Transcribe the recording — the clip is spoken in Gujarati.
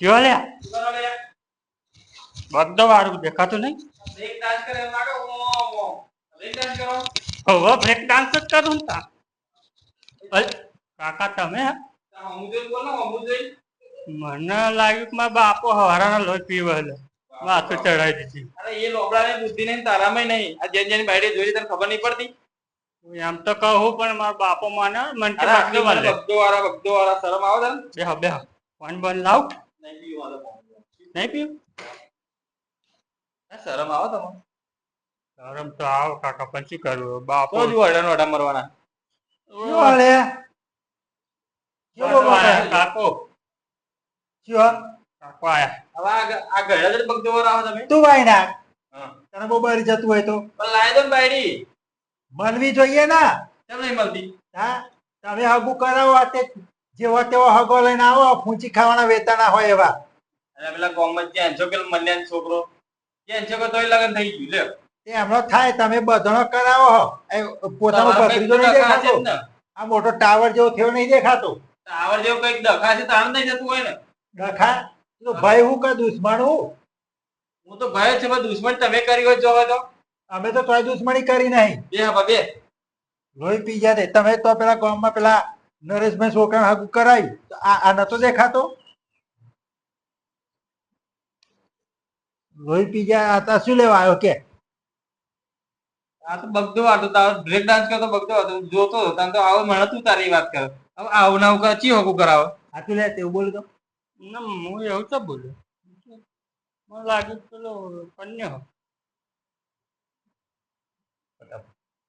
જો લે. શું કરો લે? બધો વાળું દેખાતું નહીં? બ્રેક ડાન્સ કરે એમ લાગે ઓમ, ઓમ. બ્રેક ડાન્સ કરો. હવે બ્રેક ડાન્સ જ કરું ને તા કાકા તમે? હે? તાર હમું જોઈને બોલ ને, હમું જોઈને. મને લાગ્યું કે મારા બાપો હવારાના લોહી પીવે માથું ચડાવી દીધી. અરે એ લોબડાની બુદ્ધિ નહીં તારામે નહીં. આ જેની જેની બાઈડે જોઈ તને ખબર નહીં પડતી? એમ તો કહું પણ મારા બાપો માને મન બગદો વાળા બગદો વાળા શરમ આવે તને બે હા ફોન બંધ લાવ. નહીં પીવું આ તો. નહીં પીવું? શરમ આવે તમને? શરમ તો આવ કાકા પછી કરવું? બાપો. તો જુઓ અઢાર અઢાર મરવાના. શું હાલે? કેવો બાપા? કાકો. શું કાકો આયા. હવે આ ગળા જ બગદો વાળા આવો તમે. તું વાય નાખ તને બહુ બહાર જતું હોય તો. લાવી દો બાયડી. મળવી જોઈએ ના. કેમ નહીં મળતી? હા તમે હગું કરાવો આ તે જેવો તેવો હગો લઈને આવો ફૂંચી ખાવાના વેતાના હોય એવા. અને પેલા ગામમાં જ્યાં છો પેલો મલ્યાન છોકરો જ્યાં છો તોય લગન થઈ ગયું લ્યો તે હમણો થાય તમે બધણો કરાવો એ પોતાનો ભત્રીજો નહીં દેખાતો. આ મોટો ટાવર જેવો થયો નહીં દેખાતો. ટાવર જેવું કંઈક ડખા છે તાણ નહીં જતું હોય ને. ડખા? તો ભાઈ હું કે દુશ્મન હું? હું તો ભાઈ છે પણ દુશ્મન તમે કરી હોય જોવા તો અમે તો તોય દુશ્મની કરી નહીં. બે હા બે. લોહી પી ગયા તમે તો પેલા ગામમાં પેલા નરેશભાઈ સોકાણ હગું કરાય. તો આ નતો દેખાતો? રોહિત પીજા ગયા આ તો શું લેવા આવ્યો? કે? આ તો બગદો વાતો તારો બ્રેક ડાન્સ કરતો બગદો હતો જોતો હતો તને તો આવો મને તું તારી વાત કર. હવે આવું ના આવું ચી હોકું કરાવો? આટલું લે તેવું બોલ તો. ના હું એવું તો બોલ્યો મને લાગ્યું પેલો કન્યા.